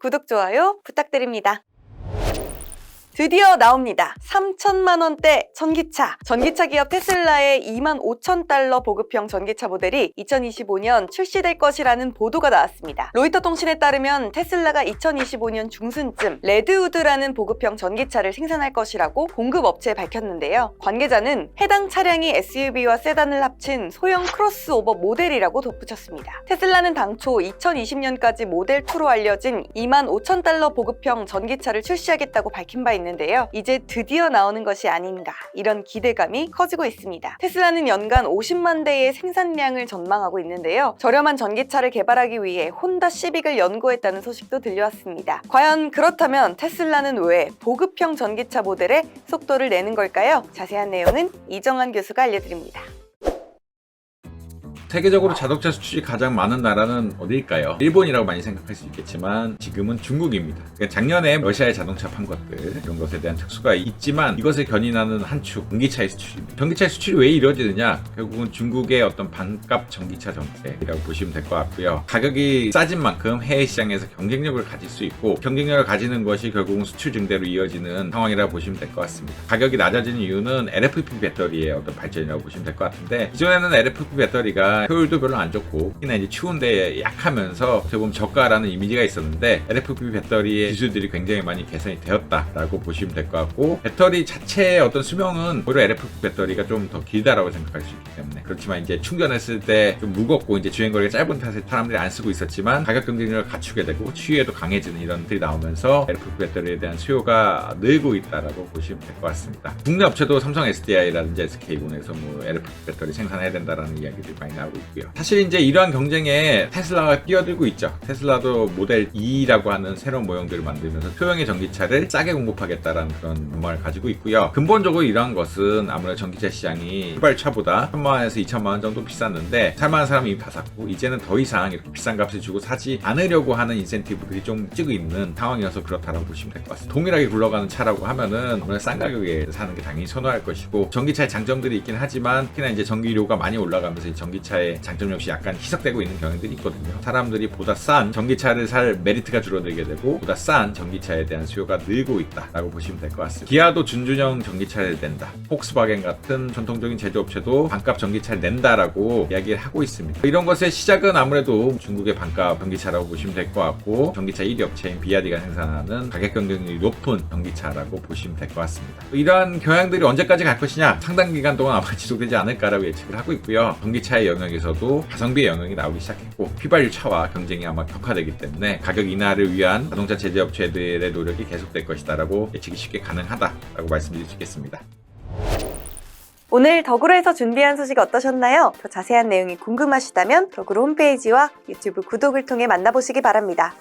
구독, 좋아요 부탁드립니다. 드디어 나옵니다. 3천만 원대 전기차. 전기차 기업 테슬라의 2만 5천 달러 보급형 전기차 모델이 2025년 출시될 것이라는 보도가 나왔습니다. 로이터 통신에 따르면 테슬라가 2025년 중순쯤 레드우드라는 보급형 전기차를 생산할 것이라고 공급 업체에 밝혔는데요. 관계자는 해당 차량이 SUV와 세단을 합친 소형 크로스오버 모델이라고 덧붙였습니다. 테슬라는 당초 2020년까지 모델 2로 알려진 2만 5천 달러 보급형 전기차를 출시하겠다고 밝힌 바 있는 데요. 이제 드디어 나오는 것이 아닌가 이런 기대감이 커지고 있습니다. 테슬라는 연간 50만 대의 생산량을 전망하고 있는데요. 저렴한 전기차를 개발하기 위해 혼다 시빅을 연구했다는 소식도 들려왔습니다. 과연 그렇다면 테슬라는 왜 보급형 전기차 모델에 속도를 내는 걸까요? 자세한 내용은 이정환 교수가 알려드립니다. 세계적으로 자동차 수출이 가장 많은 나라는 어디일까요? 일본이라고 많이 생각할 수 있겠지만 지금은 중국입니다. 그러니까 작년에 러시아에 자동차 판 것들 이런 것에 대한 특수가 있지만 이것을 견인하는 한 축 전기차의 수출입니다. 전기차의 수출이 왜 이루어지느냐? 결국은 중국의 어떤 반값 전기차 정책이라고 보시면 될 것 같고요. 가격이 싸진 만큼 해외 시장에서 경쟁력을 가질 수 있고 경쟁력을 가지는 것이 결국은 수출 증대로 이어지는 상황이라고 보시면 될 것 같습니다. 가격이 낮아지는 이유는 LFP 배터리의 어떤 발전이라고 보시면 될 것 같은데 기존에는 LFP 배터리가 효율도 별로 안 좋고 특히나 이제 추운 데에 약하면서 보면 저가라는 이미지가 있었는데 LFP 배터리의 기술들이 굉장히 많이 개선이 되었다라고 보시면 될 것 같고 배터리 자체의 어떤 수명은 오히려 LFP 배터리가 좀 더 길다라고 생각할 수 있기 때문에 그렇지만 이제 충전했을 때 좀 무겁고 이제 주행거리가 짧은 탓에 사람들이 안 쓰고 있었지만 가격 경쟁력을 갖추게 되고 추위에도 강해지는 이런 들이 나오면서 LFP 배터리에 대한 수요가 늘고 있다라고 보시면 될 것 같습니다. 국내 업체도 삼성 SDI라든지 SK본에서 뭐 LFP 배터리 생산해야 된다라는 이야기들이 많이 나오고 있고요. 사실 이제 이러한 경쟁에 테슬라가 뛰어들고 있죠. 테슬라도 모델 2라고 하는 새로운 모형들을 만들면서 소형의 전기차를 싸게 공급하겠다라는 그런 로망을 가지고 있고요. 근본적으로 이러한 것은 아무래도 전기차 시장이 휘발차보다 1천만 원에서 2천만 원 정도 비쌌는데 살만한 사람이 이미 다 샀고 이제는 더 이상 이렇게 비싼 값을 주고 사지 않으려고 하는 인센티브들이 좀 찍고 있는 상황이어서 그렇다라고 보시면 될 것 같습니다. 동일하게 굴러가는 차라고 하면은 아무래도 싼 가격에 사는 게 당연히 선호할 것이고 전기차의 장점들이 있긴 하지만 특히나 이제 전기료가 많이 올라가면서 이 전기차의 장점 역시 약간 희석되고 있는 경향들이 있거든요. 사람들이 보다 싼 전기차를 살 메리트가 줄어들게 되고 보다 싼 전기차에 대한 수요가 늘고 있다라고 보시면 될 것 같습니다. 기아도 준준형 전기차를 낸다. 폭스바겐 같은 전통적인 제조업체도 반값 전기차를 낸다라고 이야기를 하고 있습니다. 이런 것의 시작은 아무래도 중국의 반값 전기차라고 보시면 될 것 같고 전기차 1위 업체인 비아디가 생산하는 가격 경쟁력이 높은 전기차라고 보시면 될 것 같습니다. 이러한 경향들이 언제까지 갈 것이냐 상당 기간 동안 아마 지속되지 않을까라고 예측을 하고 있고요. 전기차의 영 역에서도 가성비의 영역이 나오기 시작했고 휘발유 차와 경쟁이 아마 격화되기 때문에 가격 인하를 위한 자동차 제조업체들의 노력이 계속될 것이다라고 예측이 쉽게 가능하다라고 말씀드릴 수 있겠습니다. 오늘 덕으로에서 준비한 소식 어떠셨나요? 더 자세한 내용이 궁금하시다면 덕으로 홈페이지와 유튜브 구독을 통해 만나보시기 바랍니다.